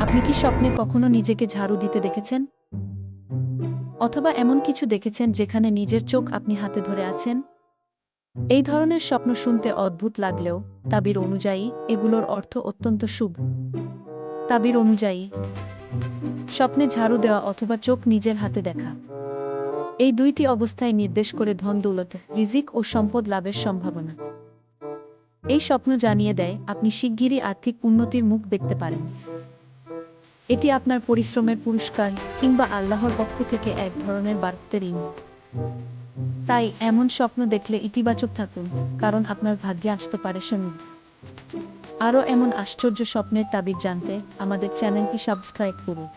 আপনি কি স্বপ্নে কখনো নিজেকে ঝাড়ু দিতে দেখেছেন? অথবা এমন কিছু দেখেছেন যেখানে নিজের চোখ আপনি হাতে ধরে আছেন? এই ধরনের স্বপ্ন শুনতে অদ্ভুত লাগলেও তাবির অনুযায়ী এগুলোর অর্থ অত্যন্ত শুভ। তাবির অনুযায়ী, স্বপ্নে ঝাড়ু দেওয়া অথবা চোখ নিজের হাতে দেখা। এই দুইটি অবস্থায় নির্দেশ করে ধন দৌলত, রিজিক ও সম্পদ লাভের সম্ভাবনা। এই স্বপ্ন জানিয়ে দেয়, আপনি শিগগিরই আর্থিক উন্নতির মুখ দেখতে পারেন। এটি আপনার পরিশ্রমের পুরস্কার কিংবা আল্লাহর পক্ষ থেকে এক ধরনের বার্তের ইঙ্গিত। তাই এমন স্বপ্ন দেখলে ইতিবাচক থাকুন, কারণ আপনার ভাগ্যে আসতে পারে সমৃদ্ধ আরও এমন আশ্চর্য স্বপ্নের তাবিজ জানতে আমাদের চ্যানেলটি সাবস্ক্রাইব করুন।